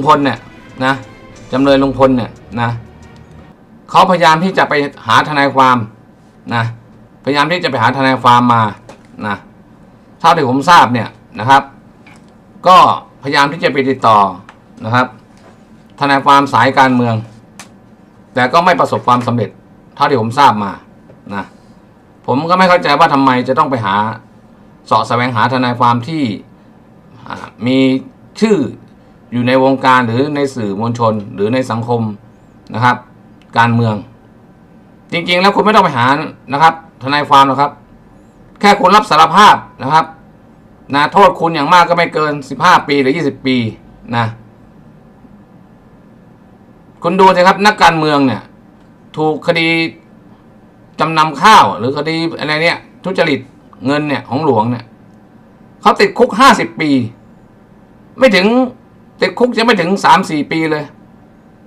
ลงพลเนี่ยนะจำเลยลุงพลเนี่ยนะเขาพยายามที่จะไปหาทนายความนะพยายามที่จะไปหาทนายความมานะเท่าที่ผมทราบเนี่ยนะครับ ก็พยายามที่จะไปติดต่อนะครับ ทนายความสายการเมือง แต่ก็ไม่ประสบความสำเร็จ เท่าที่ผมทราบมานะผมก็ไม่เข้าใจว่าทำไมจะต้องไปหาเสาะแสวงหาทนายความที่มีชื่อ อยู่ในวงการหรือในสื่อมวลชนหรือในสังคมนะครับ การเมือง จริงๆแล้วคุณไม่ต้องไปหานะครับ ทนายความหรอกครับ แค่คุณรับสารภาพนะครับนะโทษคุณอย่างมากก็ไม่เกิน 15 ปีหรือ 20 ปีนะคุณดูสิครับนักการเมืองเนี่ย ถูกคดีจำนำข้าว หรือคดีอะไรเนี่ย ทุจริตเงินเนี่ยของหลวงเนี่ยเขาติดคุกห้าสิบปี ไม่ถึง ติดคุกจะไม่ถึงสามสี่ปีเลย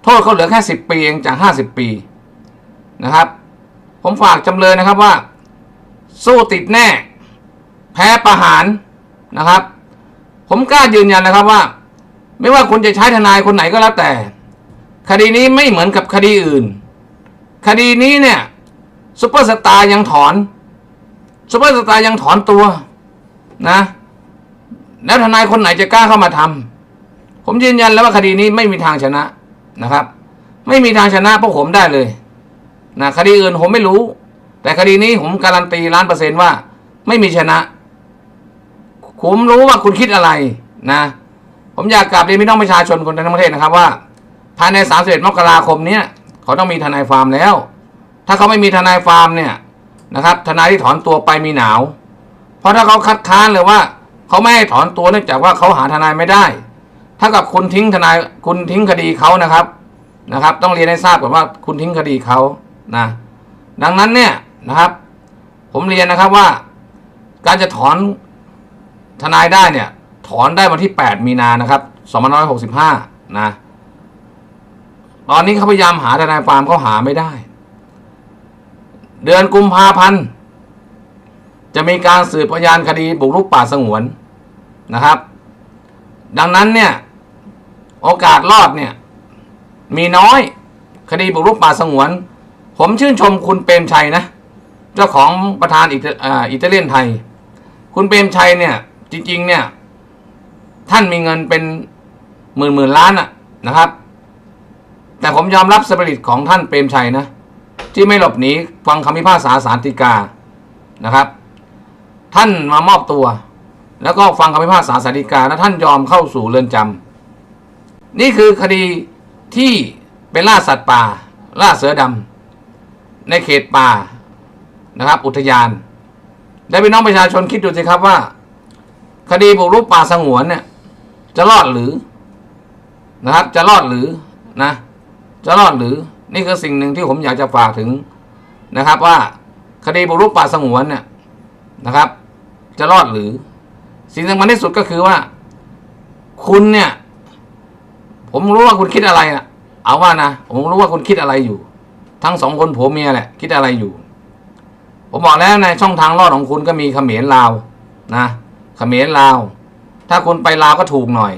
โทษเขาเหลือแค่สิบปีเองจากห้าสิบปีนะครับ ผมฝากจำเลยนะครับว่า สู้ติดแน่ แพ้ประหารนะครับ ผมกล้ายืนยันนะครับว่า ไม่ว่าคุณจะใช้ทนายคนไหนก็แล้วแต่ คดีนี้ไม่เหมือนกับคดีอื่น คดีนี้เนี่ยซุปเปอร์สตาร์ยังถอนซุปเปอร์สตาร์ยังถอนตัวนะ แล้วทนายคนไหนจะกล้าเข้ามาทำ ผมยืนยันแล้วว่าคดีนี้ไม่มีทางชนะนะครับ ไม่มีทางชนะพวกผมได้เลยนะคดีอื่นผมไม่รู้ แต่คดีนี้ผมการันตีล้านเปอร์เซ็นต์ว่า ไม่มีชนะ ผมรู้ว่าคุณคิดอะไรนะ ผมอยากกลับเรียนพี่น้องประชาชนคนทั้งประเทศนะครับว่า ภายใน31มกราคมเนี้ยเขาต้องมีทนายฟาร์มแล้ว ถ้าเขาไม่มีทนายฟาร์มเนี่ยนะครับ ทนายที่ถอนตัวไปมีหนาว เพราะถ้าเขาคัดค้านเลยว่า เขาไม่ให้ถอนตัวเนื่องจากว่าเขาหาทนายไม่ได้ ถ้ากับคุณทิ้งทนายคุณทิ้งคดีเขานะครับนะครับ ต้องเรียนให้ทราบก่อนว่าคุณทิ้งคดีเขานะดังนั้นเนี่ยนะครับ ผมเรียนนะครับว่า การจะถอนทนายได้เนี่ย ถอนได้วันที่ 8 มีนานะครับ2565นะตอนนี้เขาพยายามหาทนายความเขาหาไม่ได้ เดือนกุมภาพันธ์จะมีการสืบพยานคดีบุกรุกป่าสงวนนะครับ ดังนั้นเนี่ย โอกาสรอดเนี่ย มีน้อย คดีบุกรุกป่าสงวน ผมชื่นชมคุณเปรมชัยนะ เจ้าของประธานอิตาเลียนไทย คุณเปรมชัยเนี่ย จริง ๆ เนี่ย ท่านมีเงินเป็นหมื่นหมื่นล้านอะนะครับ แต่ผมยอมรับสปิริตของท่านเปรมชัยนะ ที่ไม่หลบหนีฟังคำพิพากษาสารติกานะครับ ท่านมามอบตัว แล้วก็ฟังคำพิพากษาสารติกา และท่านยอมเข้าสู่เรือนจำ นี่คือคดีที่เป็นล่าสัตว์ป่า ล่าเสือดำในเขตป่านะครับ อุทยาน ได้พี่น้องประชาชนคิดดูสิครับว่า คดีบุกรุกป่าสงวนเนี่ย จะรอดหรือนะครับ จะรอดหรือนะ จะรอดหรือนี่คือสิ่งหนึ่งที่ผมอยากจะฝากถึงนะครับ ว่าคดีบุกรุกป่าสงวนเนี่ยนะครับ จะรอดหรือ สิ่งสำคัญที่สุดก็คือว่า คุณเนี่ย ผมรู้ว่าคุณคิดอะไรนะเอาว่านะผมรู้ว่าคุณคิดอะไรอยู่ ทั้งสองคนผัวเมียแหละ คิดอะไรอยู่ ผมบอกแล้วในช่องทางรอดของคุณก็มีเขมรลาวนะเขมรลาว ถ้าคุณไปลาวก็ถูกหน่อย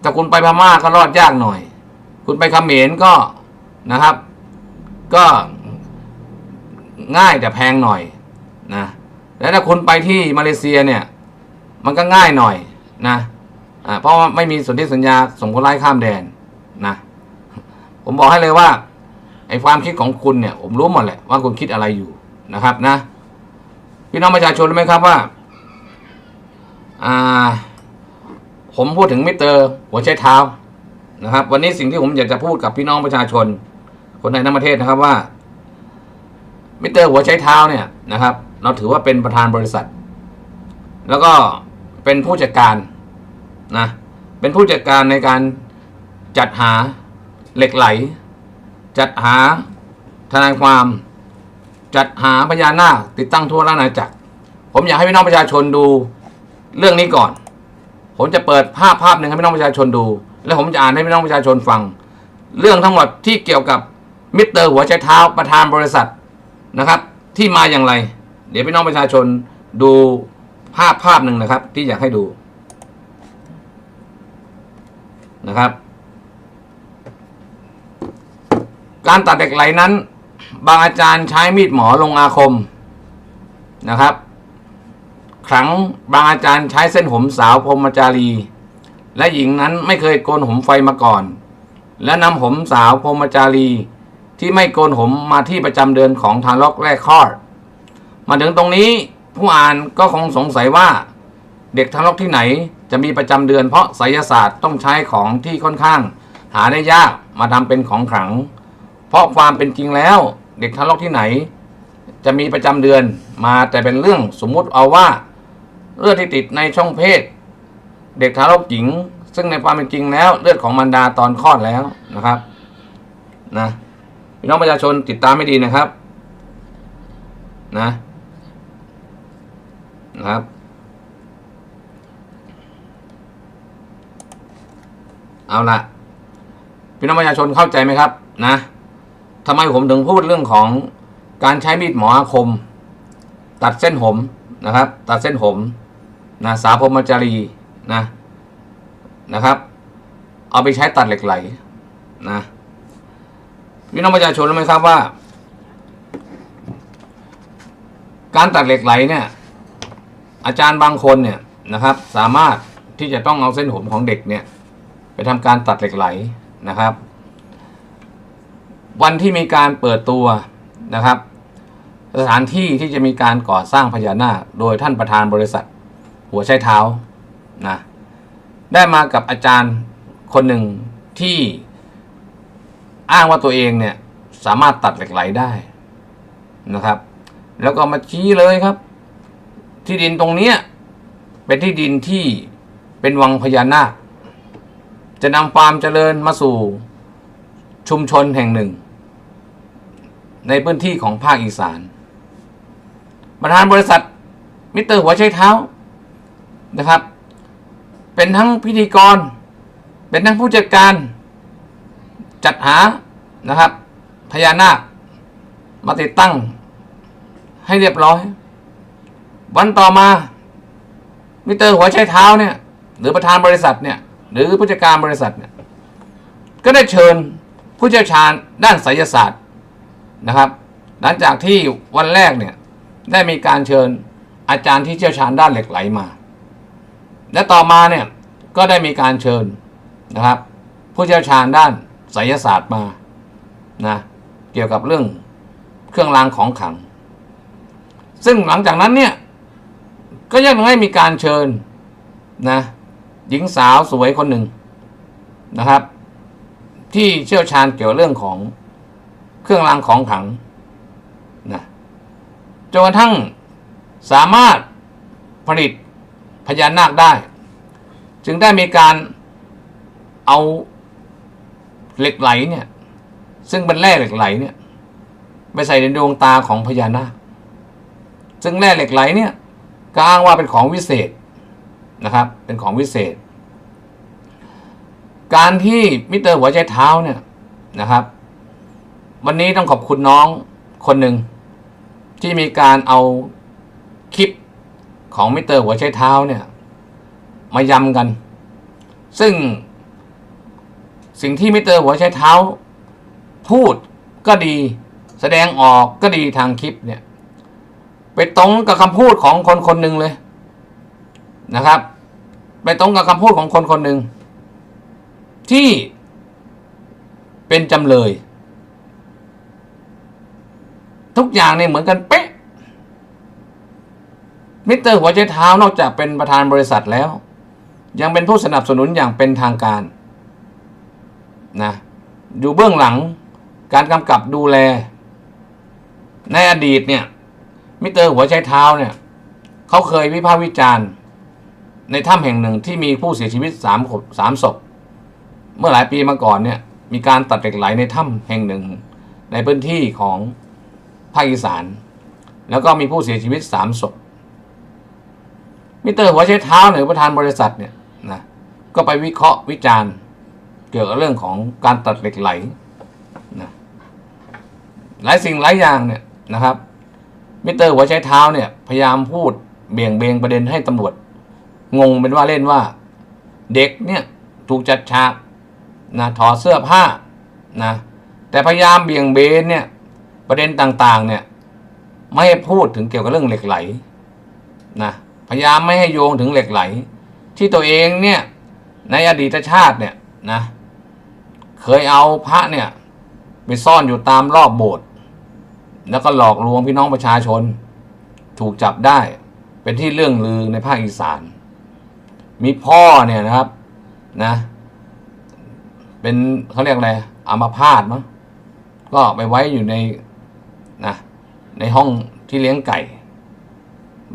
แต่คุณไปพม่าก็รอดยากหน่อย คุณไปเขมรก็นะครับ ก็ง่ายแต่แพงหน่อยนะแล้วถ้าคุณไปที่มาเลเซียเนี่ย มันก็ง่ายหน่อยนะ อ่าเพราะว่าไม่มีสนธิสัญญาส่งคนร้ายข้ามแดนนะผมบอกให้เลยว่าไอ้ความคิดของคุณเนี่ย ผมรู้หมดแหละว่าคุณคิดอะไรอยู่นะครับนะพี่น้องประชาชนรู้ไหมครับว่าอ่า ผมพูดถึงมิเตอร์หัวใช้เท้านะครับ วันนี้สิ่งที่ผมอยากจะพูดกับพี่น้องประชาชน คนในทั้งประเทศนะครับว่า มิเตอร์หัวใช้เท้าเนี่ยนะครับ เราถือว่าเป็นประธานบริษัท แล้วก็เป็นผู้จัดการ นะเป็นผู้จัดการในการจัดหาเหล็กไหล จัดหาทนายความ จัดหาพญานาคติดตั้งทั่วราชอาณาจักร ผมอยากให้พี่น้องประชาชนดูเรื่องนี้ก่อน ผมจะเปิดภาพภาพหนึ่งให้พี่น้องประชาชนดู แล้วผมจะอ่านให้พี่น้องประชาชนฟัง เรื่องทั้งหมดที่เกี่ยวกับมิสเตอร์หัวใจเท้าประธานบริษัทนะครับ ที่มาอย่างไร เดี๋ยวพี่น้องประชาชนดูภาพภาพหนึ่งนะครับ ที่อยากให้ดู นะครับ การตัดเหล็กไหลนั้น บางอาจารย์ใช้มีดหมอลงอาคมนะครับครั้งบางอาจารย์ใช้เส้นผมสาวพรหมจารี และหญิงนั้นไม่เคยโกนผมไฟมาก่อน และนำผมสาวพรหมจารี ที่ไม่โกนผมมาที่ประจำเดือนของทารกแรกคลอด มาถึงตรงนี้ผู้อ่านก็คงสงสัยว่า เด็กทารกที่ไหนจะมีประจำเดือนเพราะไสยศาสตร์ต้องใช้ของที่ค่อนข้าง หาได้ยากมาทำเป็นของขลัง เพราะความเป็นจริงแล้ว เด็กทารกที่ไหน จะมีประจำเดือนมาแต่เป็นเรื่องสมมุติเอาว่าเลือดที่ติดในช่องเพศ เด็กทารกหญิง ซึ่งในความเป็นจริงแล้ว เลือดของมารดาตอนคลอดแล้วนะครับนะพี่น้องประชาชนติดตามไม่ดีนะครับนะนะครับ เอาละพี่น้องประชาชนเข้าใจไหมครับ นะทำไมผมถึงพูดเรื่องของการใช้มีดหมออาคม ตัดเส้นผมนะครับ ตัดเส้นผมนะสาพรหมจารีนะนะครับ เอาไปใช้ตัดเหล็กไหลนะพี่น้องประชาชนรู้ไหมครับว่า การตัดเหล็กไหลเนี่ย อาจารย์บางคนเนี่ยนะครับ สามารถที่จะต้องเอาเส้นผมของเด็กเนี่ย ไปทำการตัดเหล็กไหลนะครับ วันที่มีการเปิดตัวนะครับ สถานที่ที่จะมีการก่อสร้างพญานาคโดยท่านประธานบริษัท หัวใช้เท้านะได้มากับอาจารย์คนหนึ่งที่อ้างว่าตัวเองเนี่ยสามารถตัดเหล็กไหลได้นะครับ แล้วก็มาชี้เลยครับ ที่ดินตรงเนี้ยเป็นที่ดินที่เป็นวังพญานาค จะนำความเจริญมาสู่ชุมชนแห่งหนึ่ง ในพื้นที่ของภาคอีสาน ประธานบริษัทมิเตอร์หัวใช้เท้านะครับ เป็นทั้งพิธีกร เป็นทั้งผู้จัดการ จัดหานะครับ พญานาคมาติดตั้งให้เรียบร้อย วันต่อมามิเตอร์หัวใช้เท้าเนี่ย หรือประธานบริษัทเนี่ย หรือผู้จัดการบริษัทเนี่ยก็ได้เชิญผู้เชี่ยวชาญด้านไสยศาสตร์นะครับ หลังจากที่วันแรกเนี่ยได้มีการเชิญอาจารย์ที่เชี่ยวชาญด้านเหล็กไหลมา และต่อมาเนี่ยก็ได้มีการเชิญนะครับ ผู้เชี่ยวชาญด้านไสยศาสตร์มานะเกี่ยวกับเรื่องเครื่องรางของขลัง ซึ่งหลังจากนั้นเนี่ยก็ยังไม่มีการเชิญนะ หญิงสาวสวยคนหนึ่งนะครับ ที่เชี่ยวชาญเกี่ยวเรื่องของเครื่องรางของขลังนะจนกระทั่งสามารถผลิตพญานาคได้ จึงได้มีการเอาเหล็กไหลเนี่ย ซึ่งเป็นแร่เหล็กไหลเนี่ย ไปใส่ในดวงตาของพญานาค ซึ่งแร่เหล็กไหลเนี่ยก็อ้างว่าเป็นของวิเศษ นะครับ เป็นของวิเศษ การที่มิเตอร์หัวใจเท้าเนี่ยนะครับ วันนี้ต้องขอบคุณน้องคนหนึ่งที่มีการเอาคลิปของมิเตอร์หัวใจเท้าเนี่ย มายำกัน ซึ่งสิ่งที่มิเตอร์หัวใจเท้า พูดก็ดีแสดงออกก็ดีทางคลิปเนี่ย ไปตรงกับคำพูดของคนคนหนึ่งเลย นะครับ ไปตรงกับคำพูดของคนคนหนึ่งที่เป็นจำเลย ทุกอย่างเนี่ยเหมือนกันเป๊ะมิสเตอร์หัวใจเท้านอกจากเป็นประธานบริษัทแล้ว ยังเป็นผู้สนับสนุนอย่างเป็นทางการนะอยู่เบื้องหลังการกำกับดูแล ในอดีตเนี่ยมิสเตอร์หัวใจเท้าเนี่ยเขาเคยวิพากษ์วิจารณ์ ในถ้ำแห่งหนึ่งที่มีผู้เสียชีวิตสามสามศพ เมื่อหลายปีมาก่อนเนี่ย มีการตัดเหล็กไหลในถ้ำแห่งหนึ่ง ในพื้นที่ของภาคอีสาน แล้วก็มีผู้เสียชีวิตสามศพ มิเตอร์หัวใช้เท้าหรือประธานบริษัทเนี่ยนะก็ไปวิเคราะห์วิจารณ์เกี่ยวกับเรื่องของการตัดเหล็กไหลนะหลายสิ่งหลายอย่างเนี่ยนะครับมิเตอร์หัวใช้เท้าเนี่ยพยายามพูดเบี่ยงเบงประเด็นให้ตำรวจ งงเป็นว่าเล่นว่า เด็กเนี่ยถูกจัดฉากนะถอดเสื้อผ้านะแต่พยายามเบี่ยงเบนเนี่ยประเด็นต่างๆเนี่ยไม่ให้พูดถึงเกี่ยวกับเรื่องเหล็กไหลนะพยายามไม่ให้โยงถึงเหล็กไหล ที่ตัวเองเนี่ยในอดีตชาติเนี่ยนะเคยเอาพระเนี่ยไปซ่อนอยู่ตามรอบโบสถ์แล้วก็หลอกลวงพี่น้องประชาชน ถูกจับได้เป็นที่เรื่องลือในภาคอีสาน มีพ่อเนี่ยนะครับ นะ เป็นเขาเรียกอะไรอัมาพาตมั้งก็ไปไว้อยู่ในนะในห้องที่เลี้ยงไก่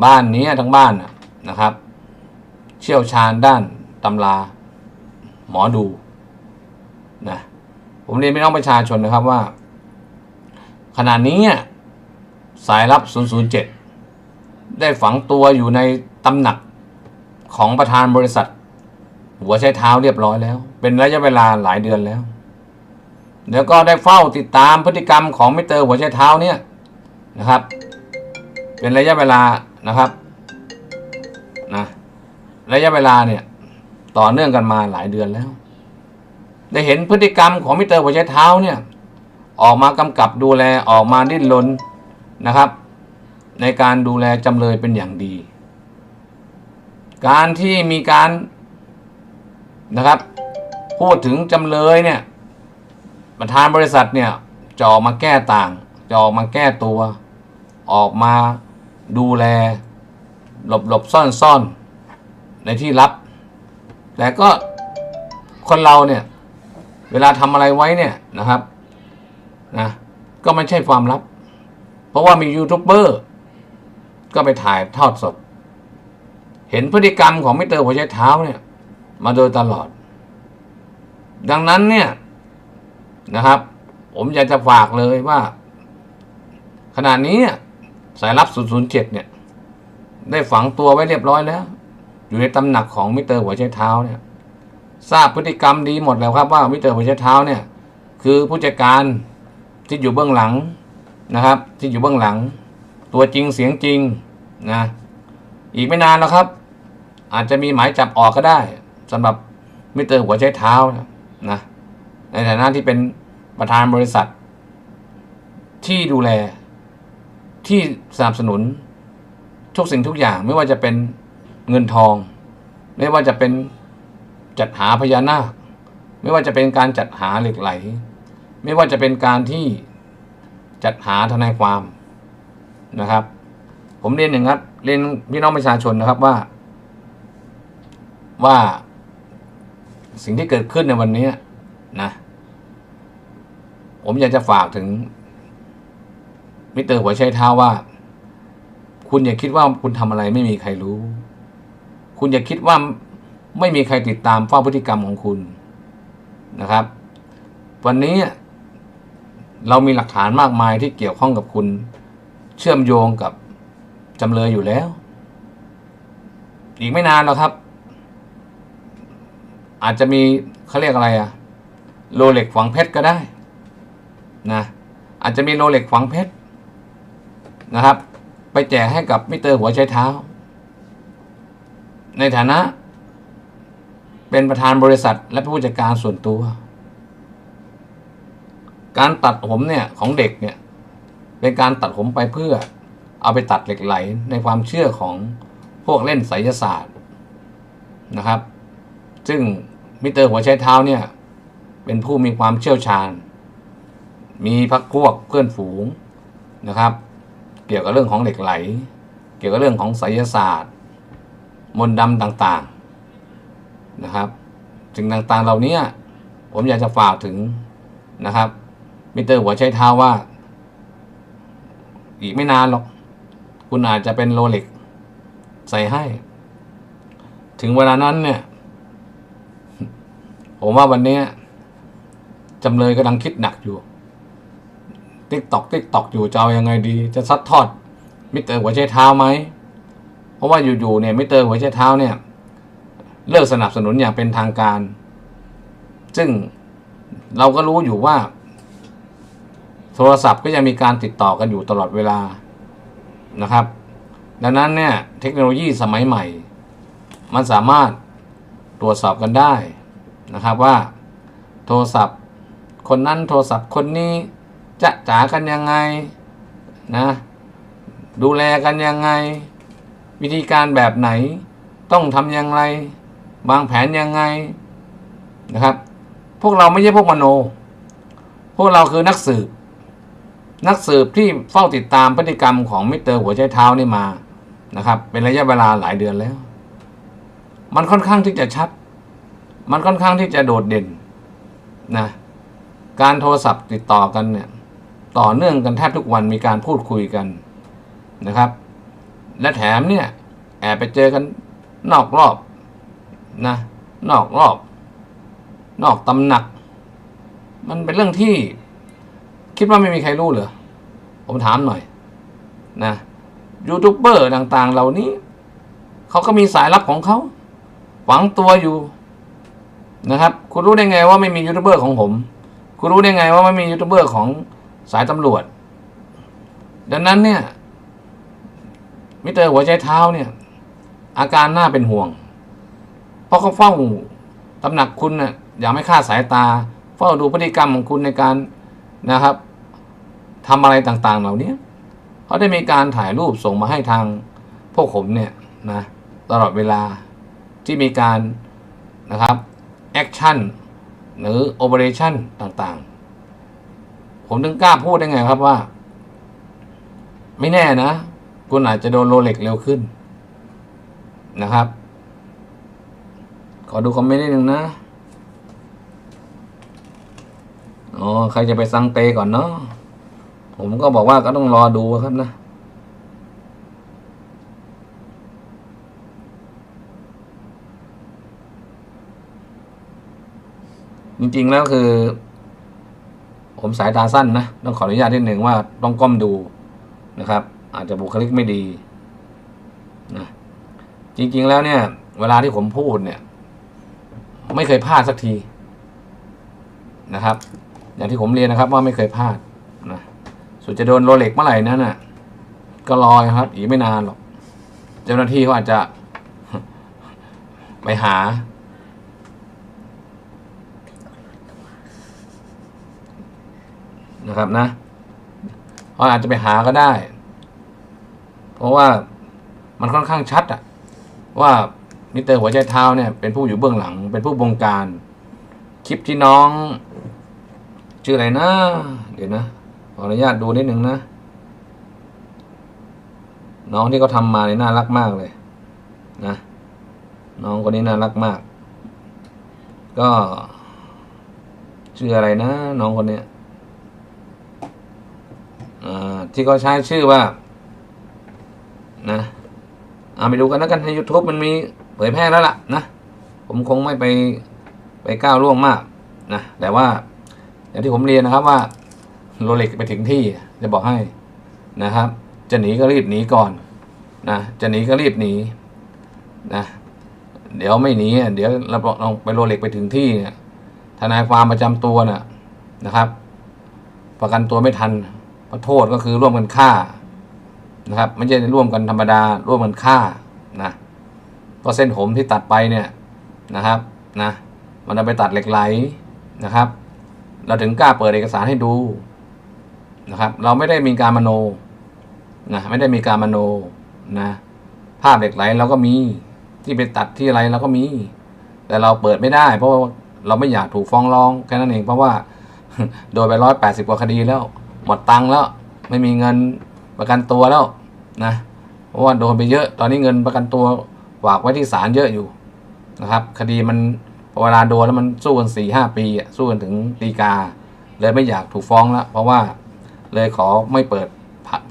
บ้านนี้ทั้งบ้านนะครับ เชี่ยวชาญด้านตำราหมอดูนะผมเรียนพี่น้องประชาชนนะครับว่า ขณะนี้สายลับ 007 ได้ฝังตัวอยู่ในตำหนัก ของประธานบริษัท หัวใช้เท้าเรียบร้อยแล้ว เป็นระยะเวลาหลายเดือนแล้ว แล้วก็ได้เฝ้าติดตามพฤติกรรมของมิเตอร์หัวใช้เท้าเนี่ยนะครับ เป็นระยะเวลานะครับนะระยะเวลาเนี่ยต่อเนื่องกันมาหลายเดือนแล้ว ได้เห็นพฤติกรรมของมิเตอร์หัวใช้เท้าเนี่ยออกมากำกับดูแลออกมาดิ้นรนนะครับ ในการดูแลจำเลยเป็นอย่างดี การที่มีการนะครับ พูดถึงจำเลยเนี่ยประธานบริษัทเนี่ยจะออกมาแก้ต่างจะออกมาแก้ตัว ออกมาดูแล หลบหลบซ่อนซ่อนในที่ลับ แต่ก็คนเราเนี่ย เวลาทำอะไรไว้เนี่ยนะครับนะก็ไม่ใช่ความลับ เพราะว่ามียูทูบเบอร์ก็ไปถ่ายทอดสด เห็นพฤติกรรมของมิเตอร์หัวใจเท้าเนี่ย มาโดยตลอด ดังนั้นเนี่ยนะครับ ผมอยากจะฝากเลยว่า ขณะนี้สายลับ 007 เนี่ย ได้ฝังตัวไว้เรียบร้อยแล้ว อยู่ในตำหนักของมิเตอร์หัวใจเท้าเนี่ย ทราบพฤติกรรมดีหมดแล้วครับว่ามิเตอร์หัวใจเท้าเนี่ย คือผู้จัดการที่อยู่เบื้องหลังนะครับ ที่อยู่เบื้องหลัง ตัวจริงเสียงจริงนะอีกไม่นานแล้วครับ อาจจะมีหมายจับออกก็ได้สำหรับมิเตอร์หัวใจเท้านะนะในฐานะที่เป็นประธานบริษัท ที่ดูแล ที่สนับสนุน ทุกสิ่งทุกอย่างไม่ว่าจะเป็นเงินทอง ไม่ว่าจะเป็นจัดหาพญานาค ไม่ว่าจะเป็นการจัดหาเหล็กไหล ไม่ว่าจะเป็นการที่จัดหาทนายความนะครับ ผมเรียนอย่างครับเรียนพี่น้องประชาชนนะครับว่า ว่าสิ่งที่เกิดขึ้นในวันนี้นะผมอยากจะฝากถึงมิเตอร์หัวไชเท้าว่า คุณอย่าคิดว่าคุณทำอะไรไม่มีใครรู้ คุณอย่าคิดว่าไม่มีใครติดตามเฝ้าพฤติกรรมของคุณนะครับ วันนี้เรามีหลักฐานมากมายที่เกี่ยวข้องกับคุณ เชื่อมโยงกับจำเลยอยู่แล้ว อีกไม่นานแล้วครับ อาจจะมีเขาเรียกอะไรอะโรเล็กฝังเพชรก็ได้นะอาจจะมีโรเล็กฝังเพชรนะครับ ไปแจกให้กับมิเตอร์หัวใช้เท้า ในฐานะ เป็นประธานบริษัทและผู้จัดการส่วนตัว การตัดผมเนี่ยของเด็กเนี่ยเป็นการตัดผมไปเพื่อเอาไปตัดเหล็กไหลในความเชื่อของพวกเล่นไสยศาสตร์นะครับ ซึ่ง มิเตอร์หัวใช้เท้าเนี่ย เป็นผู้มีความเชี่ยวชาญ มีพักพวกเพื่อนฝูงนะครับ เกี่ยวกับเรื่องของเหล็กไหล เกี่ยวกับเรื่องของไสยศาสตร์ มนต์ดำต่างๆนะครับสิ่งต่างๆเหล่านี้ผมอยากจะฝากถึงนะครับ มิเตอร์หัวใช้เท้าว่า อีกไม่นานหรอก คุณอาจจะเป็นโรเล็กใส่ให้ ถึงเวลานั้นเนี่ย ผมว่าวันนี้จำเลยกำลังคิดหนักอยู่ ติ๊กตอกติ๊กตอกอยู่จะเอายังไงดี จะซัดทอด มิเตอร์หัวใช้เท้าไหม เพราะว่าอยู่ๆเนี่ยมิเตอร์หัวใช้เท้าเนี่ย เลิกสนับสนุนอย่างเป็นทางการ ซึ่งเราก็รู้อยู่ว่า โทรศัพท์ก็ยังมีการติดต่อกันอยู่ตลอดเวลานะครับ ดังนั้นเนี่ยเทคโนโลยีสมัยใหม่ มันสามารถตรวจสอบกันได้ นะครับว่า โทรศัพท์ คนนั้นโทรศัพท์คนนี้จะจ๋ากันยังไงนะดูแลกันยังไง วิธีการแบบไหน ต้องทำยังไงวางแผนยังไงนะครับ พวกเราไม่ใช่พวกมโน พวกเราคือนักสืบ นักสืบที่เฝ้าติดตามพฤติกรรมของมิสเตอร์หัวใจเท้านี่มานะครับ เป็นระยะเวลาหลายเดือนแล้ว มันค่อนข้างที่จะชัด มันค่อนข้างที่จะโดดเด่นนะการโทรศัพท์ติดต่อกันเนี่ยต่อเนื่องกันแทบทุกวันมีการพูดคุยกันนะครับ และแถมเนี่ยแอบไปเจอกันนอกรอบนะนอกรอบ นอกตำหนัก มันเป็นเรื่องที่ คิดว่าไม่มีใครรู้เหรอผมถามหน่อยนะยูทูบเบอร์ต่างๆ เหล่านี้ เขาก็มีสายลับของเขาฝังตัวอยู่ นะครับ คุณรู้ได้ไงว่าไม่มียูทูบเบอร์ของผม คุณรู้ได้ไงว่าไม่มียูทูบเบอร์ของสายตำรวจ ดังนั้นเนี่ยมิเตอร์หัวใจเท้าเนี่ย อาการน่าเป็นห่วง เพราะเขาเฝ้าตำหนักคุณน่ะอย่าไม่คาดสายตา เฝ้าดูพฤติกรรมของคุณในการนะครับทำอะไรต่างๆ เหล่านี้เขาได้มีการถ่ายรูปส่งมาให้ทางพวกผมเนี่ยนะตลอดเวลาที่มีการนะครับ แอคชั่นหรือโอเปอเรชั่นต่างๆ ผมถึงกล้าพูดได้ไงครับว่า ไม่แน่นะ คุณอาจจะโดนโรเล็กเร็วขึ้นนะครับ ขอดูคอมเมนต์นิดนึงนะอ๋อใครจะไปซังเตก่อนเนาะผมก็บอกว่าก็ต้องรอดูครับนะ จ ริง ๆ แล้วคือ ผมสายตาสั้นนะ ต้องขออนุญาตนิดหนึ่งว่าต้องก้มดูนะครับ อาจจะบุคลิกไม่ดีนะจริง ๆ แล้วเนี่ย เวลาที่ผมพูดเนี่ย ไม่เคยพลาดสักทีนะครับ อย่างที่ผมเรียนนะครับ ว่าไม่เคยพลาดนะส่วนจะโดนโรเล็กเมื่อไหร่นั้นน่ะ ก็รอครับ อีกไม่นานหรอก เจ้าหน้าที่เขาอาจจะ ไปหา นะครับนะเขาอาจจะไปหาก็ได้ เพราะว่ามันค่อนข้างชัดอะว่ามิเตอร์หัวใจเท้าเนี่ยเป็นผู้อยู่เบื้องหลัง เป็นผู้บงการ คลิปที่น้อง ชื่ออะไรนะ เดี๋ยวนะขออนุญาตดูนิดนึงนะ น้องที่เขาทำมาเนี่ยน่ารักมากเลยนะน้องคนนี้น่ารักมาก ก็ชื่ออะไรนะ น้องคนเนี้ย ที่เขาใช้ชื่อว่า นะเอาไปดูกันแล้วกันใน YouTube มันมีเผยแพร่แล้วล่ะนะ ผมคงไม่ไปไปก้าวล่วงมากนะแต่ว่าอย่างที่ผมเรียนนะครับว่าโรเล็กไปถึงที่จะบอกให้นะครับ จะหนีก็รีบหนีก่อนนะจะหนีก็รีบหนีนะเดี๋ยวไม่หนีเดี๋ยวเราลองไปโรเล็กไปถึงที่เนี่ยทนายความประจำตัวน่ะนะครับ ประกันตัวไม่ทัน พราะโทษก็คือร่วมกันฆ่านะครับ ไม่ใช่ร่วมกันธรรมดา ร่วมกันฆ่านะเพราะเส้นผมที่ตัดไปเนี่ยนะครับนะมันเอาไปตัดเหล็กไหลนะครับ เราถึงกล้าเปิดเอกสารให้ดูนะครับ เราไม่ได้มีการมโนนะไม่ได้มีการมโนนะภาพเหล็กไหลเราก็มีที่ไปตัดที่อะไรเราก็มี แต่เราเปิดไม่ได้ เพราะว่าเราไม่อยากถูกฟ้องร้องแค่นั้นเองเพราะว่าโดนไปร้อยแปดสิบกว่าคดีแล้ว หมดตังค์แล้ว ไม่มีเงินประกันตัวแล้วนะเพราะว่าโดนไปเยอะ ตอนนี้เงินประกันตัวฝากไว้ที่ศาลเยอะอยู่นะครับ คดีมันเวลาโดนแล้วมันสู้กันสี่ห้าปีอะสู้กันถึงตีกา เลยไม่อยากถูกฟ้องแล้วเพราะว่าเลยขอไม่เปิด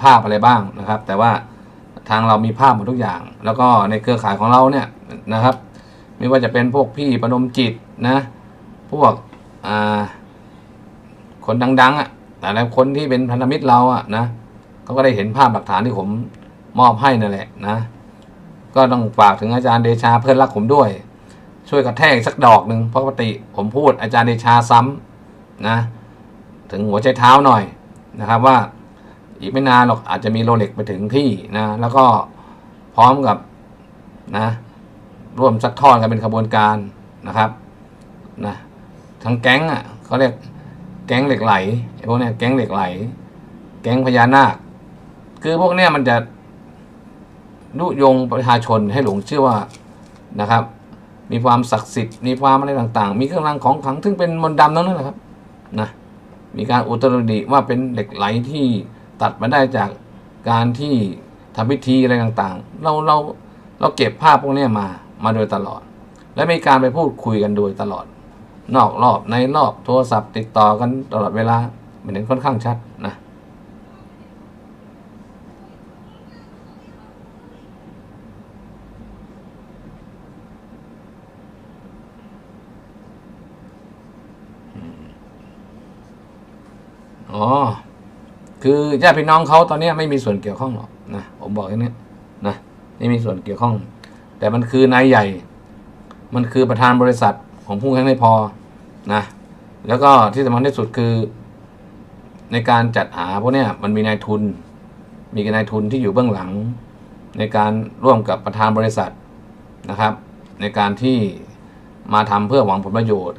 ภาพอะไรบ้างนะครับ แต่ว่าทางเรามีภาพหมดทุกอย่าง แล้วก็ในเครือข่ายของเราเนี่ยนะครับ ไม่ว่าจะเป็นพวกพี่ประนมจิตนะ พวกคนดังๆอะ แต่ละคนที่เป็นพันธมิตรเราอะนะเขาก็ได้เห็นภาพหลักฐานที่ผมมอบให้นั่นแหละนะ ก็ต้องฝากถึงอาจารย์เดชาเพื่อนรักผมด้วย ช่วยกระแทกสักดอกหนึ่งเพราะปกติผมพูดอาจารย์เดชาซ้ำนะ ถึงหัวใจเท้าหน่อยนะครับว่าอีกไม่นานหรอกอาจจะมีโรเล็กไปถึงที่นะ แล้วก็พร้อมกับนะ ร่วมซัดทอดกันเป็นขบวนการนะครับนะทั้งแก๊งอะเขาเรียก แก๊งเหล็กไหลไอ้พวกเนี้ยแก๊งเหล็กไหล แก๊งพญานาค คือพวกเนี้ยมันจะยุยงประชาชนให้หลงเชื่อว่านะครับ มีความศักดิ์สิทธิ์มีความอะไรต่างๆ มีเครื่องรางของขลังซึ่งเป็นมนต์ดำทั้งนั้นแหละครับนะมีการอุตรดิว่าเป็นเหล็กไหลที่ตัดมาได้จากการที่ทำพิธีอะไรต่างๆ เราเราเราเก็บภาพพวกเนี้ยมามาโดยตลอด และมีการไปพูดคุยกันโดยตลอด นอกรอบในรอบโทรศัพท์ติดต่อกันตลอดเวลามันเห็นค่อนข้างชัดนะอ๋อ คือญาติพี่น้องเขาตอนนี้ไม่มีส่วนเกี่ยวข้องหรอกนะ ผมบอกอย่นี้นะไม่มีส่วนเกี่ยวข้อง แต่มันคือนายใหญ่ มันคือประธานบริษัท ของผู้แข่ไม่พอนะแล้วก็ที่สำคัญที่สุดคือ ในการจัดหาพวกเนี้ยมันมีนายทุน มีนายทุนที่อยู่เบื้องหลัง ในการร่วมกับประธานบริษัทนะครับ ในการที่มาทำเพื่อหวังผลประโยชน์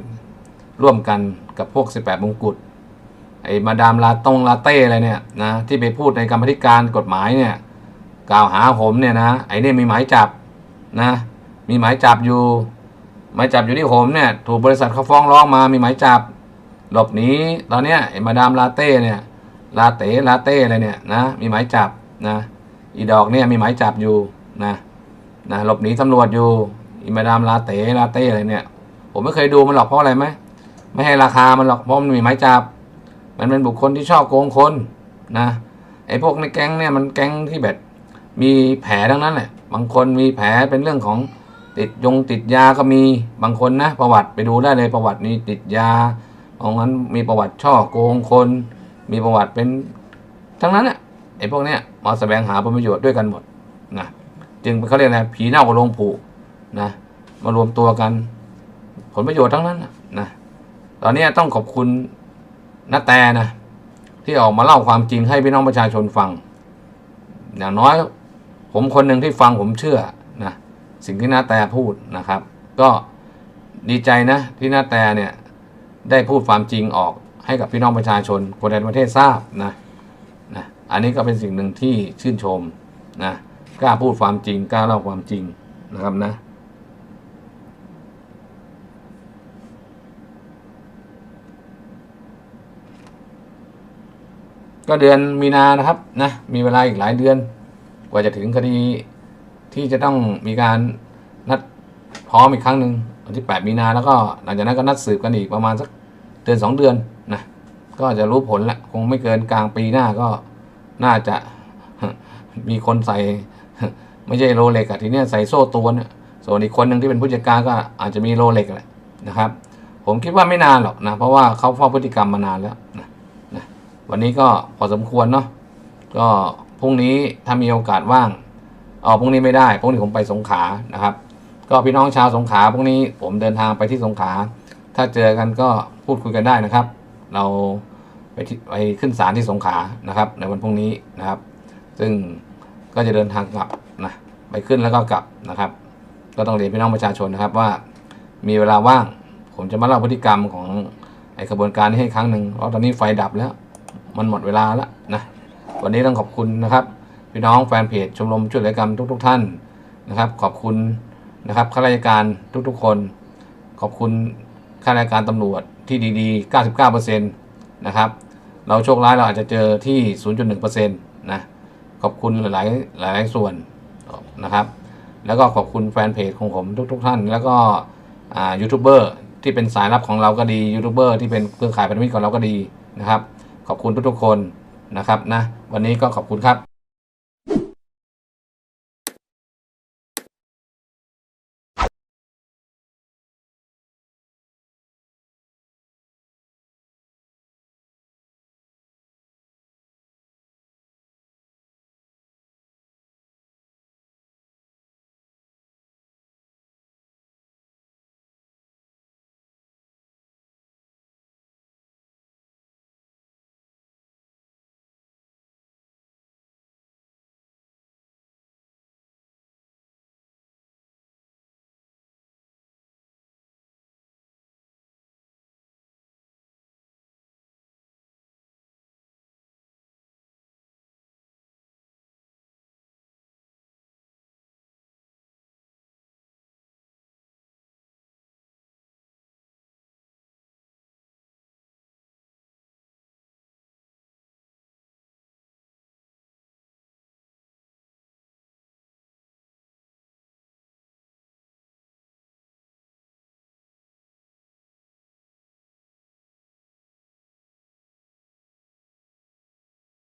ร่วมกันกับพวก 18 มงกุฎไอ้มาดามลาตงลาเต้อะไรเนี่ยนะที่ไปพูดในกรรมธิการกฎหมายเนี่ยกล่าวหาผมเนี่ยนะไอ้เนี่ยมีหมายจับนะมีหมายจับอยู่ หมายจับอยู่ที่ผมเนี่ย ถูกบริษัทเขาฟ้องร้องมามีหมายจับ หลบหนีตอนเนี้ยไอมาดามลาเต้เนี่ยลาเต้ลาเต้อะไรเนี่ยนะมีหมายจับนะอีดอกเนี่ยมีหมายจับอยู่นะนะหลบหนีตำรวจอยู่อีมาดามลาเต้ลาเต้อะไรเนี่ย ผมไม่เคยดูมันหรอกเพราะอะไรไหมไม่ให้ราคามันหรอกเพราะมันมีหมายจับ มันเป็นบุคคลที่ชอบโกงคนนะไอ้พวกในแก๊งเนี่ยมันแก๊งที่แบบมีแผลทั้งนั้นแหละบางคนมีแผลเป็นเรื่องของ ติดยงติดยาก็มีบางคนนะประวัติไปดูได้เลยประวัตินี้ติดยาบาะงั้นมีประวัติช่อโกงคน มีประวัติเป็นทั้งนั้นแหละไอ้พวกเนี้ยมาแสวงหาผลประโยชน์ด้วยกันหมดนะจึงเขาเรียกอะไรผีเน่ากับลงผูนะมารวมตัวกัน ผลประโยชน์ทั้งนั้นนะตอนนี้ต้องขอบคุณนาแต่นะที่ออกมาเล่าความจริงให้พี่น้องประชาชนฟัง อย่างน้อย ผมคนหนึ่งที่ฟังผมเชื่อนะ สิ่งที่นาแตพูดนะครับ ก็ดีใจนะที่นาแตเนี่ยได้พูดความจริงออกให้กับพี่น้องประชาชนคนในประเทศทราบนะนะอันนี้ก็เป็นสิ่งหนึ่งที่ชื่นชมนะกล้าพูดความจริงกล้าเล่าความจริงนะครับนะก็เดือนมีนานะครับนะมีเวลาอีกหลายเดือน กว่าจะถึงคดี ที่จะต้องมีการนัดพร้อมอีกครั้งหนึ่งวันที่ 8 มีนาแล้วก็หลังจากนั้นก็นัดสืบกันอีกประมาณสักเดือน 2 เดือนนะก็จะรู้ผลละคงไม่เกินกลางปีหน้าก็น่าจะมีคนใส่ ไม่ใช่โรเล็กอะทีเนี้ยใส่โซ่ตรวเนอะส่วนอีกคนหนึ่งที่เป็นผู้จัดการก็อาจจะมีโรเล็กแหละนะครับ ผมคิดว่าไม่นานหรอกนะ เพราะว่าเขาเฝ้าพฤติกรรมมานานแล้วนะวันนี้ก็พอสมควรเนาะก็พรุ่งนี้ถ้ามีโอกาสว่าง เออพรุ่งนี้ไม่ได้พรุ่งนี้ผมไปสงขานะครับ ก็พี่น้องชาวสงขาพรุ่งนี้ผมเดินทางไปที่สงขา ถ้าเจอกันก็พูดคุยกันได้นะครับ เราไปไปขึ้นศาลที่สงขานะครับ ในวันพรุ่งนี้นะครับ ซึ่งก็จะเดินทางกลับนะไปขึ้นแล้วก็กลับนะครับ ก็ต้องเรียนพี่น้องประชาชนนะครับว่ามีเวลาว่าง ผมจะมาเล่าพฤติกรรมของไอ้กระบวนการนี้ให้ครั้งหนึ่งเพราะตอนนี้ไฟดับแล้ว มันหมดเวลาแล้วนะวันนี้ต้องขอบคุณนะครับ พี่น้องแฟนเพจชมรมช่วยเหลือกรรมทุก ๆ ท่านนะครับ ขอบคุณนะครับข้าราชการทุกๆคน ขอบคุณข้าราชการตำรวจที่ดีๆ 99%นะครับเราโชคร้ายเราอาจจะเจอที่ 0.1%นะขอบคุณหลายๆหลายๆส่วนนะครับ แล้วก็ขอบคุณแฟนเพจของผมทุก ๆ ท่าน แล้วก็ยูทูบเบอร์ที่เป็นสายลับของเราก็ดียูทูบเบอร์ที่เป็นเครือข่ายพันธมิตรของเราก็ดีนะครับ ขอบคุณทุกๆคนนะครับนะวันนี้ก็ขอบคุณครับ